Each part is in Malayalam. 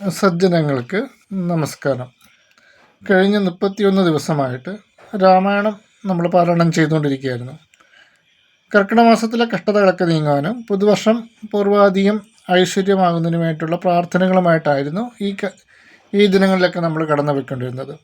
സജ്ജനങ്ങൾക്ക് നമസ്കാരം. കഴിഞ്ഞ മുപ്പത്തിയൊന്ന് ദിവസമായിട്ട് രാമായണം നമ്മൾ പാരായണം ചെയ്തുകൊണ്ടിരിക്കുകയായിരുന്നു. കർക്കിടക മാസത്തിലെ കഷ്ടതകളൊക്കെ നീങ്ങാനും പുതുവർഷം പൂർവാധികം ഐശ്വര്യമാകുന്നതിനുമായിട്ടുള്ള പ്രാർത്ഥനകളുമായിട്ടായിരുന്നു ഈ ഈ ദിനങ്ങളിലൊക്കെ നമ്മൾ കടന്നു പോയിക്കൊണ്ടിരുന്നത്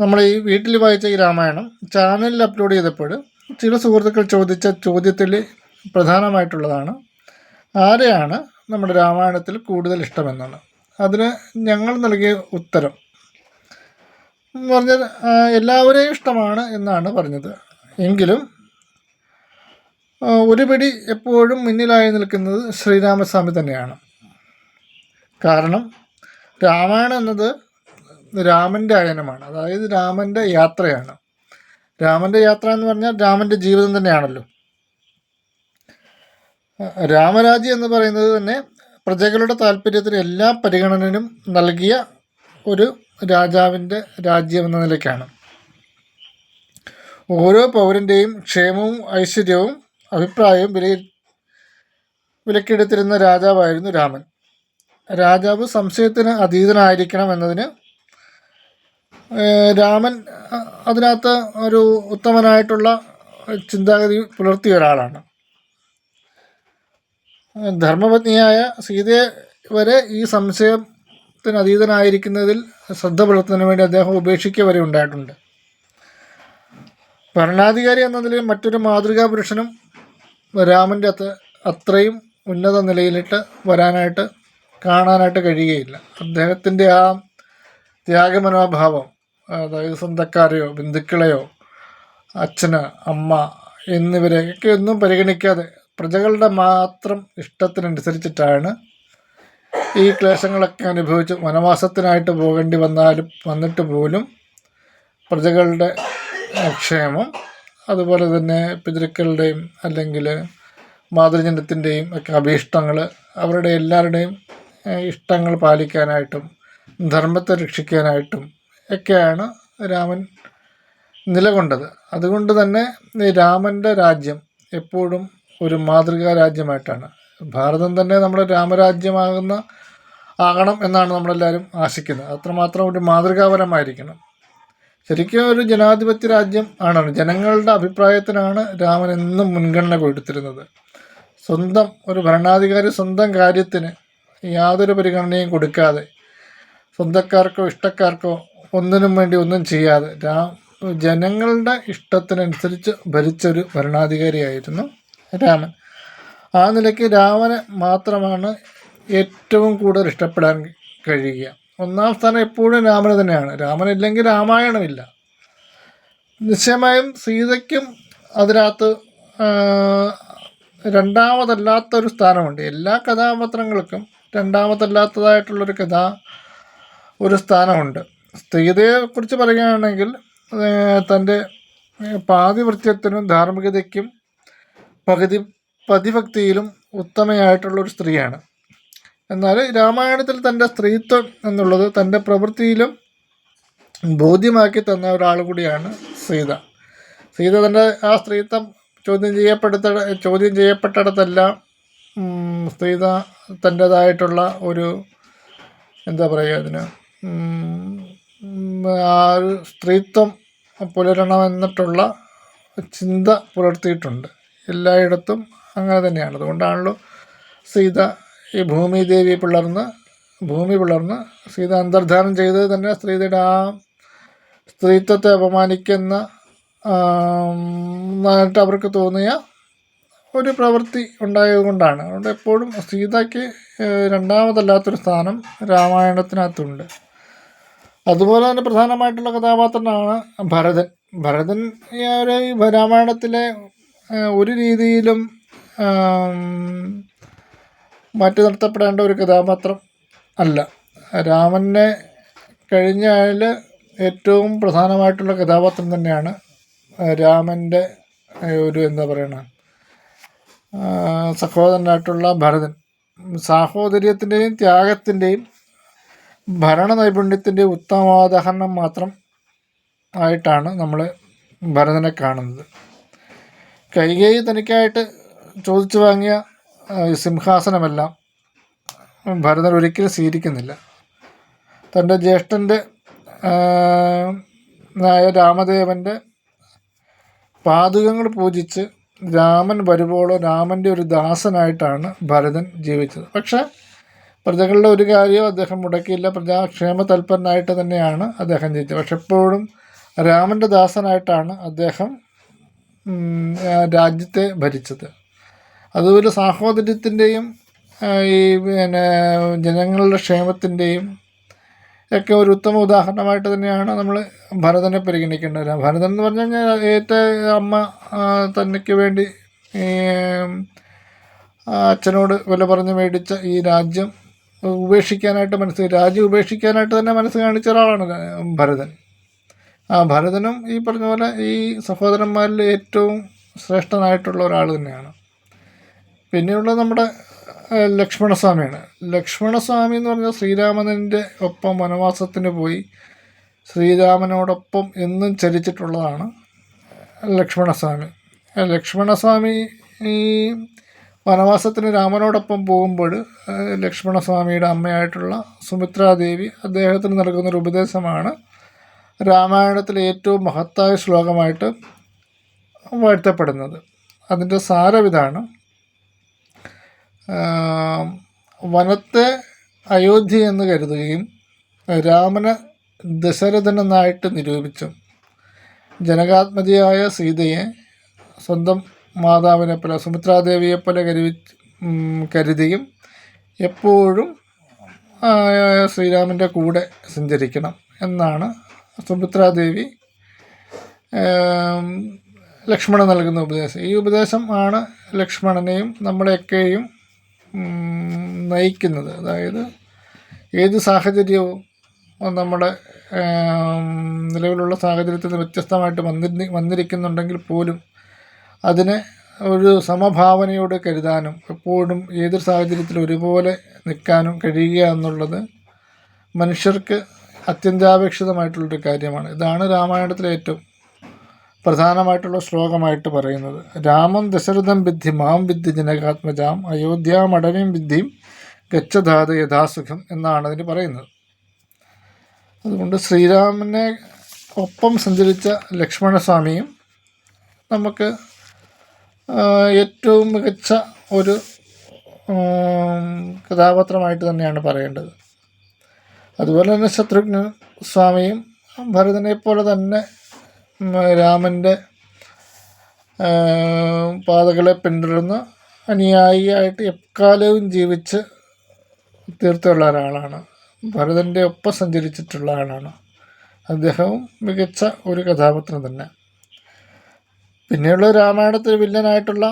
നമ്മൾ ഈ വീട്ടിൽ വായിച്ച ഈ രാമായണം ചാനലിൽ അപ്ലോഡ് ചെയ്തപ്പോൾ ചില സുഹൃത്തുക്കൾ ചോദിച്ച ചോദ്യത്തിൽ പ്രധാനമായിട്ടുള്ളതാണ് ആരെയാണ് നമ്മുടെ രാമായണത്തിൽ കൂടുതൽ ഇഷ്ടമെന്നാണ്. അതിന് ഞങ്ങൾ നൽകിയ ഉത്തരം. എന്ന് പറഞ്ഞാൽ എല്ലാവരെയും ഇഷ്ടമാണ് എന്നാണ് പറഞ്ഞത്. എങ്കിലും ഒരു പിടി എപ്പോഴും മുന്നിലായി നിൽക്കുന്നത് ശ്രീരാമസ്വാമി തന്നെയാണ്. കാരണം രാമായണം എന്നത് രാമന്റെ അയനമാണ് അതായത് രാമന്റെ യാത്രയാണ്. രാമന്റെ യാത്ര എന്ന് പറഞ്ഞാൽ രാമന്റെ ജീവിതം തന്നെയാണല്ലോ. രാമരാജ്യം എന്ന് പറയുന്നത് തന്നെ പ്രജകളുടെ താല്പര്യത്തിന് എല്ലാ പരിഗണനയും നൽകിയ ഒരു രാജാവിന്റെ രാജ്യം എന്ന നിലയ്ക്കാണ്. ഓരോ പൗരന്റെയും ക്ഷേമവും ഐശ്വര്യവും അഭിപ്രായവും വില വിലക്കെടുത്തിരുന്ന രാജാവായിരുന്നു രാമൻ. രാജാവ് സംശയത്തിന് അതീതനായിരിക്കണം എന്നതിന് രാമൻ അതിനകത്ത് ഒരു ഉത്തമനായിട്ടുള്ള ചിന്താഗതി പുലർത്തിയ ഒരാളാണ്. ധർമ്മപത്നിയായ സീതയെ വരെ ഈ സംശയത്തിന് അതീതനായിരിക്കുന്നതിൽ ശ്രദ്ധ പുലർത്തുന്നതിന് വേണ്ടി അദ്ദേഹം ഉപേക്ഷിക്കുക വരെ ഉണ്ടായിട്ടുണ്ട്. ഭരണാധികാരി എന്ന നിലയിൽ മറ്റൊരു മാതൃകാ പുരുഷനും രാമന്റെ അത്ര അത്രയും ഉന്നത നിലയിലിട്ട് വരാനായിട്ട് കാണാനായിട്ട് കഴിയുകയില്ല. അദ്ദേഹത്തിന്റെ ആ ത്യാഗമനോഭാവം അതായത് സ്വന്തക്കാരെയോ ബന്ധുക്കളെയോ അച്ഛന് അമ്മ എന്നിവരെയൊക്കെ ഒന്നും പരിഗണിക്കാതെ പ്രജകളുടെ മാത്രം ഇഷ്ടത്തിനനുസരിച്ചിട്ടാണ് ഈ ക്ലേശങ്ങളൊക്കെ അനുഭവിച്ച് വനവാസത്തിനായിട്ട് പോകേണ്ടി വന്നാലും വന്നിട്ട് പോലും പ്രജകളുടെ ക്ഷേമം അതുപോലെ തന്നെ പിതൃക്കളുടെയും അല്ലെങ്കിൽ മാതൃജനത്തിന്റെയും ഒക്കെ അഭീഷ്ടങ്ങൾ അവരുടെ എല്ലാവരുടെയും ഇഷ്ടങ്ങൾ പാലിക്കാനായിട്ടും ധർമ്മത്തെ രക്ഷിക്കാനായിട്ടും ഒക്കെയാണ് രാമൻ നിലകൊണ്ടത്. അതുകൊണ്ട് തന്നെ രാമന്റെ രാജ്യം എപ്പോഴും ഒരു മാതൃകാ രാജ്യമായിട്ടാണ്. ഭാരതം തന്നെ നമ്മുടെ രാമരാജ്യമാകുന്ന ആകണം എന്നാണ് നമ്മളെല്ലാവരും ആശിക്കുന്നത്. അത്രമാത്രം ഒരു മാതൃകാപരമായിരിക്കണം. ശരിക്കും ഒരു ജനാധിപത്യ രാജ്യം ആണാണ് ജനങ്ങളുടെ അഭിപ്രായത്തിനാണ് രാമൻ എന്നും മുൻഗണന കൊടുത്തിരുന്നത്. സ്വന്തം ഒരു ഭരണാധികാരി സ്വന്തം കാര്യത്തിന് യാതൊരു പരിഗണനയും കൊടുക്കാതെ സ്വന്തക്കാർക്കോ ഇഷ്ടക്കാർക്കോ ഒന്നിനും വേണ്ടി ഒന്നും ചെയ്യാതെ രാ ജനങ്ങളുടെ ഇഷ്ടത്തിനനുസരിച്ച് ഭരിച്ചൊരു ഭരണാധികാരിയായിരുന്നു രാമൻ. ആ നിലയ്ക്ക് രാമനെ മാത്രമാണ് ഏറ്റവും കൂടുതൽ ഇഷ്ടപ്പെടാൻ കഴിയുക. ഒന്നാം സ്ഥാനം എപ്പോഴും രാമന് തന്നെയാണ്. രാമനില്ലെങ്കിൽ രാമായണമില്ല. നിശ്ചയമായും സീതയ്ക്കും അതിനകത്ത് രണ്ടാമതല്ലാത്തൊരു സ്ഥാനമുണ്ട്. എല്ലാ കഥാപാത്രങ്ങൾക്കും രണ്ടാമതല്ലാത്തതായിട്ടുള്ളൊരു കഥ ഒരു സ്ഥാനമുണ്ട്. സീതയെക്കുറിച്ച് പറയുകയാണെങ്കിൽ തന്റെ പാതിവൃത്യത്തിനും ധാർമ്മികതയ്ക്കും പകുതി പതിഭക്തിയിലും ഉത്തമയായിട്ടുള്ള ഒരു സ്ത്രീയാണ്. എന്നാൽ രാമായണത്തിൽ തന്റെ സ്ത്രീത്വം എന്നുള്ളത് തന്റെ പ്രവൃത്തിയിലും ബോധ്യമാക്കി തന്ന ഒരാൾ കൂടിയാണ് സീത. സീത തന്റെ ആ സ്ത്രീത്വം ചോദ്യം ചെയ്യപ്പെടുത്ത ചോദ്യം ചെയ്യപ്പെട്ടിടത്തെല്ലാം സീത തന്റേതായിട്ടുള്ള ഒരു എന്താ പറയുക അതിന് ആ ഒരു സ്ത്രീത്വം പുലരണമെന്നിട്ടുള്ള ചിന്ത പുലർത്തിയിട്ടുണ്ട്. എല്ലായിടത്തും അങ്ങനെ തന്നെയാണ്. അതുകൊണ്ടാണല്ലോ സീത ഈ ഭൂമി ദേവി പിളർന്ന് ഭൂമി പിളർന്ന് സീത അന്തർധാനം ചെയ്തത് തന്നെ സ്ത്രീയുടെ ആ സ്ത്രീത്വത്തെ അപമാനിക്കുന്ന ആയിട്ട് അവർക്ക് തോന്നിയ ഒരു പ്രവൃത്തി ഉണ്ടായത് കൊണ്ടാണ്. അതുകൊണ്ട് എപ്പോഴും സീതയ്ക്ക് രണ്ടാമതല്ലാത്തൊരു സ്ഥാനം രാമായണത്തിനകത്തുണ്ട്. അതുപോലെ തന്നെ പ്രധാനമായിട്ടുള്ള കഥാപാത്രമാണ് ഭരതൻ. ഭരതൻ ഈ ഒരു രാമായണത്തിലെ ഒരു രീതിയിലും മാറ്റി നിർത്തപ്പെടേണ്ട ഒരു കഥാപാത്രം അല്ല. രാമനെ കഴിഞ്ഞാൽ ഏറ്റവും പ്രധാനമായിട്ടുള്ള കഥാപാത്രം തന്നെയാണ് രാമന്റെ ഒരു എന്താ പറയണ സഹോദരനായിട്ടുള്ള ഭരതൻ. സാഹോദര്യത്തിന്റെയും ത്യാഗത്തിന്റെയും ഭരണ നൈപുണ്യത്തിന്റെയും ഉത്തമോദാഹരണം മാത്രം ആയിട്ടാണ് നമ്മൾ ഭരതനെ കാണുന്നത്. കൈകേയി തനിക്കായിട്ട് ചോദിച്ചു വാങ്ങിയ സിംഹാസനമെല്ലാം ഭരതൻ ഒരിക്കലും സ്വീകരിക്കുന്നില്ല. തന്റെ ജ്യേഷ്ഠന്റെ ആയ രാമദേവന്റെ പാതുകങ്ങൾ പൂജിച്ച് രാമൻ വരുമ്പോളോ രാമന്റെ ഒരു ദാസനായിട്ടാണ് ഭരതൻ ജീവിച്ചത്. പക്ഷേ പ്രജകളുടെ ഒരു കാര്യവും അദ്ദേഹം മുടക്കിയില്ല. പ്രജാക്ഷേമ തൽപരനായിട്ട് തന്നെയാണ് അദ്ദേഹം ജീവിച്ചത്. പക്ഷെ എപ്പോഴും രാമന്റെ ദാസനായിട്ടാണ് അദ്ദേഹം രാജ്യത്തെ ഭരിച്ചത്. അതുപോലെ സാഹോദര്യത്തിന്റെയും ഈ പിന്നെ ജനങ്ങളുടെ ക്ഷേമത്തിന്റെയും ഒക്കെ ഒരു ഉത്തമ ഉദാഹരണമായിട്ട് തന്നെയാണ് നമ്മൾ ഭരതനെ പരിഗണിക്കേണ്ടത്. ഭരതൻ എന്ന് പറഞ്ഞു കഴിഞ്ഞാൽ ഏറ്റ അമ്മ തന്നെക്ക് വേണ്ടി അച്ഛനോട് വില പറഞ്ഞ് മേടിച്ച ഈ രാജ്യം ഉപേക്ഷിക്കാനായിട്ട് മനസ്സ് രാജ്യം ഉപേക്ഷിക്കാനായിട്ട് തന്നെ മനസ്സ് കാണിച്ച ഒരാളാണ് ഭരതൻ. ഭരതനും ഈ പറഞ്ഞ പോലെ ഈ സഹോദരന്മാരിൽ ഏറ്റവും ശ്രേഷ്ഠനായിട്ടുള്ള ഒരാൾ തന്നെയാണ്. പിന്നെയുള്ള നമ്മുടെ ലക്ഷ്മണസ്വാമിയാണ്. ലക്ഷ്മണസ്വാമി എന്ന് പറഞ്ഞാൽ ശ്രീരാമനിന്റെ ഒപ്പം വനവാസത്തിന് പോയി ശ്രീരാമനോടൊപ്പം എന്നും ചലിച്ചിട്ടുള്ളതാണ് ലക്ഷ്മണസ്വാമി. ലക്ഷ്മണസ്വാമി ഈ വനവാസത്തിന് രാമനോടൊപ്പം പോകുമ്പോൾ ലക്ഷ്മണസ്വാമിയുടെ അമ്മയായിട്ടുള്ള സുമിത്രാദേവി അദ്ദേഹത്തിന് നൽകുന്നൊരു ഉപദേശമാണ് രാമായണത്തിലെ ഏറ്റവും മഹത്തായ ശ്ലോകമായിട്ട് വാഴ്ത്തപ്പെടുന്നത്. അതിന്റെ സാരം ഇതാണ് വനത്തെ അയോധ്യ എന്ന് കരുതുകയും രാമന് ദശരഥനെന്നായിട്ട് നിരൂപിച്ചും ജനകാത്മതിയായ സീതയെ സ്വന്തം മാതാവിനെ പോലെ സുമിത്രാദേവിയെ പോലെ കരുവി കരുതിയും എപ്പോഴും ശ്രീരാമന്റെ കൂടെ സഞ്ചരിക്കണം എന്നാണ് സുമിത്രാദേവി ഏം, ലക്ഷ്മണൻ നൽകുന്ന ഉപദേശം. ഈ ഉപദേശം ആണ് ലക്ഷ്മണനെയും നമ്മളെയൊക്കെയും നയിക്കുന്നത്. അതായത് ഏത് സാഹചര്യവും നമ്മുടെ നിലവിലുള്ള സാഹചര്യത്തിൽ നിന്ന് വ്യത്യസ്തമായിട്ട് വന്നി വന്നിരിക്കുന്നുണ്ടെങ്കിൽ പോലും അതിനെ ഒരു സമഭാവനയോട് കരുതാനും എപ്പോഴും ഏതൊരു സാഹചര്യത്തിലും ഒരുപോലെ നിൽക്കാനും കഴിയുക എന്നുള്ളത് മനുഷ്യർക്ക് അത്യന്താപേക്ഷിതമായിട്ടുള്ളൊരു കാര്യമാണ്. ഇതാണ് രാമായണത്തിലെ ഏറ്റവും പ്രധാനമായിട്ടുള്ള ശ്ലോകമായിട്ട് പറയുന്നത്. രാമം ദശരഥം വിദ്ധി മാം വിദ്ധി ജനകാത്മജാം അയോധ്യാമടവിം വിദ്ധിയും ഗച്ഛധാത യഥാസുഖം എന്നാണ് അതിന് പറയുന്നത്. അതുകൊണ്ട് ശ്രീരാമനെ ഒപ്പം സഞ്ചരിച്ച ലക്ഷ്മണസ്വാമിയും നമുക്ക് ഏറ്റവും മികച്ച ഒരു കഥാപാത്രമായിട്ട് തന്നെയാണ് പറയേണ്ടത്. അതുപോലെ തന്നെ ശത്രുഘ്ന സ്വാമിയും ഭരതനെ പോലെ തന്നെ രാമന്റെ പാതകളെ പിന്തുടർന്ന് അനുയായിയായിട്ട് എക്കാലവും ജീവിച്ച് തീർത്തുള്ള ഒരാളാണ്. ഭരതന്റെ ഒപ്പം സഞ്ചരിച്ചിട്ടുള്ള ആളാണ്. അദ്ദേഹവും മികച്ച ഒരു കഥാപാത്രം തന്നെ. പിന്നെയുള്ള രാമായണത്തിൽ വില്ലനായിട്ടുള്ള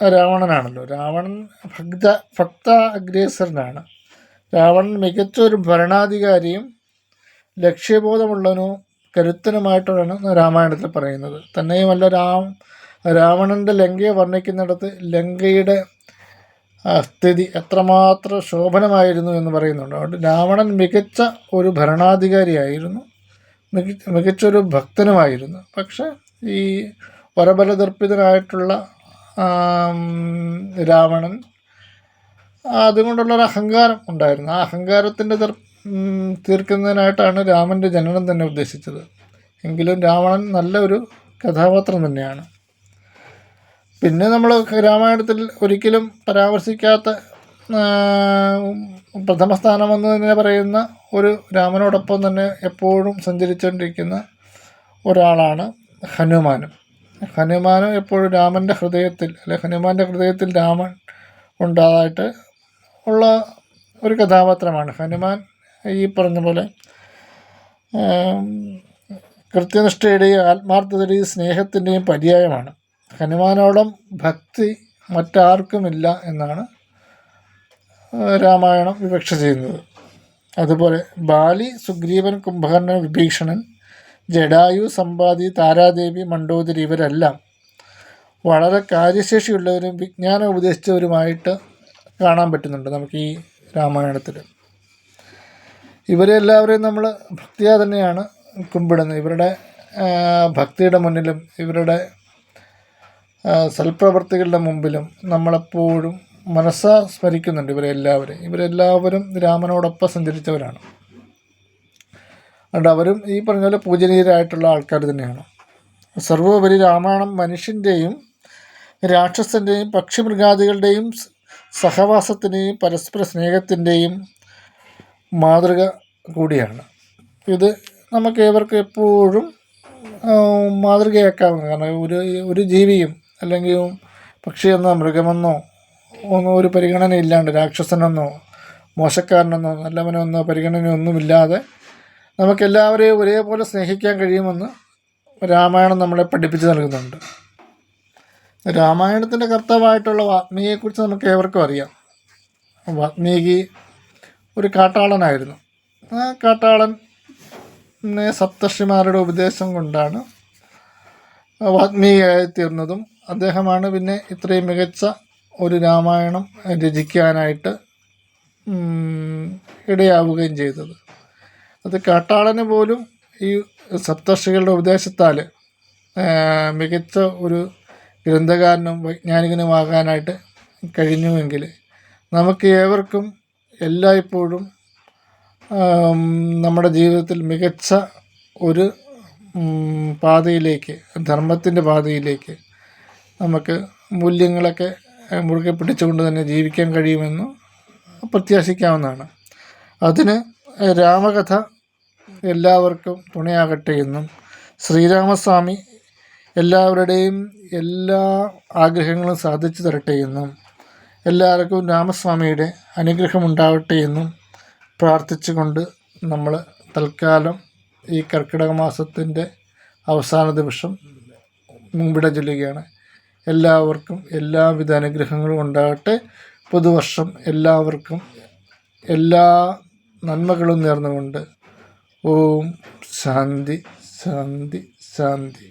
രാവണനാണല്ലോ. രാവണൻ ഭക്ത ഭക്ത അഗ്രേസരനാണ് രാവണൻ മികച്ച ഒരു ഭരണാധികാരിയും ലക്ഷ്യബോധമുള്ളവനും കരുത്തനുമായിട്ടാണ് രാമായണത്തിൽ പറയുന്നത്. തന്നെയുമല്ല രാം രാവണന്റെ ലങ്കയെ വർണിക്കുന്നിടത്ത് ലങ്കയുടെ സ്ഥിതി എത്രമാത്രം ശോഭനമായിരുന്നു എന്ന് പറയുന്നുണ്ട്. അതുകൊണ്ട് രാവണൻ മികച്ച ഒരു ഭരണാധികാരിയായിരുന്നു മികച്ച മികച്ചൊരു ഭക്തനുമായിരുന്നു. പക്ഷെ ഈ വരബലദർപ്പിതനായിട്ടുള്ള രാവണൻ അതുകൊണ്ടുള്ളൊരു അഹങ്കാരം ഉണ്ടായിരുന്നു. ആ അഹങ്കാരത്തിന്റെ തീർക്കുന്നതിനായിട്ടാണ് രാമന്റെ ജനനം തന്നെ ഉദ്ദേശിച്ചത്. എങ്കിലും രാവണൻ നല്ല ഒരു കഥാപാത്രം തന്നെയാണ്. പിന്നെ നമ്മൾ രാമായണത്തിൽ ഒരിക്കലും പരാമർശിക്കാത്ത പ്രഥമ സ്ഥാനമെന്ന് തന്നെ പറയുന്ന ഒരു രാമനോടൊപ്പം തന്നെ എപ്പോഴും സഞ്ചരിച്ചുകൊണ്ടിരിക്കുന്ന ഒരാളാണ് ഹനുമാനും. ഹനുമാനും എപ്പോഴും രാമന്റെ ഹൃദയത്തിൽ അല്ലെ ഹനുമാന്റെ ഹൃദയത്തിൽ രാമൻ ഉണ്ടായിട്ട് ഉള്ള ഒരു കഥാപാത്രമാണ്. ഹനുമാൻ ഈ പറഞ്ഞ പോലെ കൃത്യനിഷ്ഠയുടെയും ആത്മാർത്ഥതയുടെയും സ്നേഹത്തിന്റെയും പര്യായമാണ്. ഹനുമാനോളം ഭക്തി മറ്റാർക്കുമില്ല എന്നാണ് രാമായണം വിവക്ഷ ചെയ്യുന്നത്. അതുപോലെ ബാലി സുഗ്രീവൻ കുംഭകർണൻ വിഭീഷണൻ ജഡായു സമ്പാദി താരാദേവി മണ്ഡോദരി ഇവരെല്ലാം വളരെ കാര്യശേഷിയുള്ളവരും വിജ്ഞാനം ഉപദേശിച്ചവരുമായിട്ട് കാണാൻ പറ്റുന്നുണ്ട് നമുക്ക് ഈ രാമായണത്തിൽ. ഇവരെ എല്ലാവരെയും നമ്മൾ ഭക്തിയാ തന്നെയാണ് കുമ്പിടുന്നത്. ഇവരുടെ ഭക്തിയുടെ മുന്നിലും ഇവരുടെ സൽപ്രവർത്തികളുടെ മുമ്പിലും നമ്മളെപ്പോഴും മനസ്സ സ്മരിക്കുന്നുണ്ട് ഇവരെല്ലാവരും ഇവരെല്ലാവരും രാമനോടൊപ്പം സഞ്ചരിച്ചവരാണ്. അതുകൊണ്ട് അവരും ഈ പറഞ്ഞ പോലെ പൂജനീയരായിട്ടുള്ള ആൾക്കാർ തന്നെയാണ്. സർവോപരി രാമായണം മനുഷ്യന്റെയും രാക്ഷസന്റെയും പക്ഷിമൃഗാദികളുടെയും സഹവാസത്തിന്റെയും പരസ്പര സ്നേഹത്തിന്റെയും മാതൃക കൂടിയാണ്. ഇത് നമുക്ക് ഏവർക്കും എപ്പോഴും മാതൃകയാക്കാവുന്ന കാരണം ഒരു ഒരു ജീവിയും അല്ലെങ്കിൽ പക്ഷിയെന്നോ മൃഗമെന്നോ ഒന്നും ഒരു പരിഗണന ഇല്ലാണ്ട് രാക്ഷസനെന്നോ മോശക്കാരനെന്നോ നല്ലവനെന്നോ പരിഗണനയൊന്നുമില്ലാതെ നമുക്കെല്ലാവരെയും ഒരേപോലെ സ്നേഹിക്കാൻ കഴിയുമെന്ന് രാമായണം നമ്മളെ പഠിപ്പിച്ചു നൽകുന്നുണ്ട്. രാമായണത്തിന്റെ കർത്താവായിട്ടുള്ള വാത്മീകിയെക്കുറിച്ച് നമുക്ക് ഏവർക്കും അറിയാം. വാത്മീകി ഒരു കാട്ടാളനായിരുന്നു. ആ കാട്ടാളൻ സപ്തർഷിമാരുടെ ഉപദേശം കൊണ്ടാണ് വാത്മീകിയായി തീർന്നതും അദ്ദേഹമാണ് പിന്നെ ഇത്രയും മികച്ച ഒരു രാമായണം രചിക്കാനായിട്ട് ഇടയാവുകയും ചെയ്തത്. അത് കാട്ടാളന് പോലും ഈ സപ്തർഷികളുടെ ഉപദേശത്താൽ മികച്ച ഒരു ഗ്രന്ഥകാരനും വൈജ്ഞാനികനുമാകാനായിട്ട് കഴിഞ്ഞുവെങ്കിൽ നമുക്ക് ഏവർക്കും എല്ലായ്പ്പോഴും നമ്മുടെ ജീവിതത്തിൽ മികച്ച ഒരു പാതയിലേക്ക് ധർമ്മത്തിന്റെ പാതയിലേക്ക് നമുക്ക് മൂല്യങ്ങളൊക്കെ മുറുകെ പിടിച്ചുകൊണ്ട് തന്നെ ജീവിക്കാൻ കഴിയുമെന്ന് പ്രത്യാശിക്കാവുന്നതാണ്. അതിന് രാമകഥ എല്ലാവർക്കും തുണയാകട്ടെ എന്നും ശ്രീരാമസ്വാമി എല്ലാവരുടെയും എല്ലാ ആഗ്രഹങ്ങളും സാധിച്ചു തരട്ടെ എന്നും എല്ലാവർക്കും രാമസ്വാമിയുടെ അനുഗ്രഹം ഉണ്ടാവട്ടെ എന്നും പ്രാർത്ഥിച്ചുകൊണ്ട് നമ്മൾ തൽക്കാലം ഈ കർക്കിടക മാസത്തിന്റെ അവസാന ദിവസം മുമ്പിട ചൊല്ലുകയാണ്. എല്ലാവർക്കും എല്ലാവിധ അനുഗ്രഹങ്ങളും ഉണ്ടാകട്ടെ പുതുവർഷം എല്ലാവർക്കും എല്ലാ നന്മകളും നേർന്നുകൊണ്ട് ഓം ശാന്തി ശാന്തി ശാന്തി.